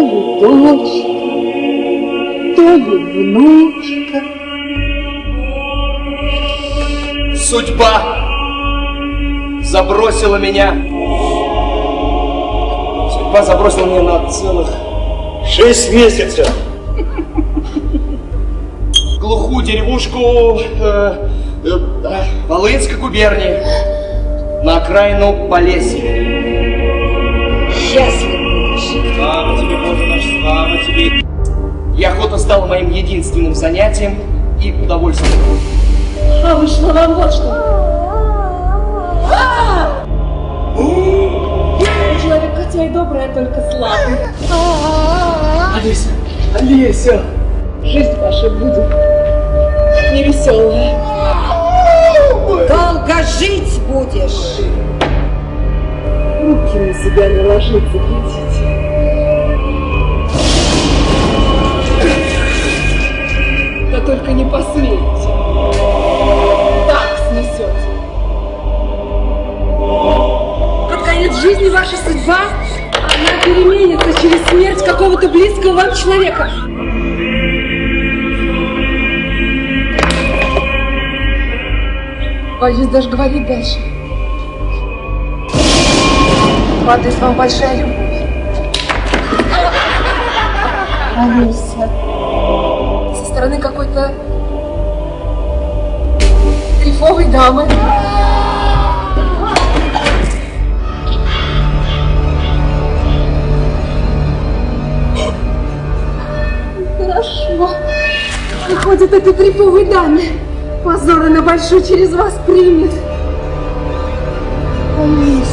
дочка, то ли внучка. Судьба забросила меня. Судьба забросила меня на целых Шесть месяцев. глухую деревушку э, э, Волынской губернии на окраину Полесья. Будешь. Слава тебе, Боже наш, слава тебе. И охота стала моим единственным занятием и удовольствием. А вышло вам вот что. Человек хотя и добрый, а только слабый. Олеся, Олеся! Жизнь ваша будет невеселая. Долго жить будешь. Руки на себя наложить захотите. Да Конец жизни ваша судьба, она переменится через смерть какого-то близкого вам человека. Боюсь даже говорить дальше. Падает вам большая любовь. Алиса. Со стороны какой-то трифовой дамы. Выходит, этой трифовой даме позора на большой через вас примет. Алиса.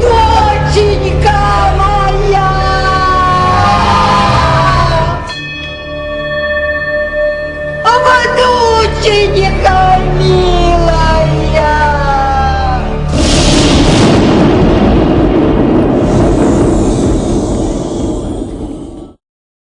Доченька моя! А вот доченька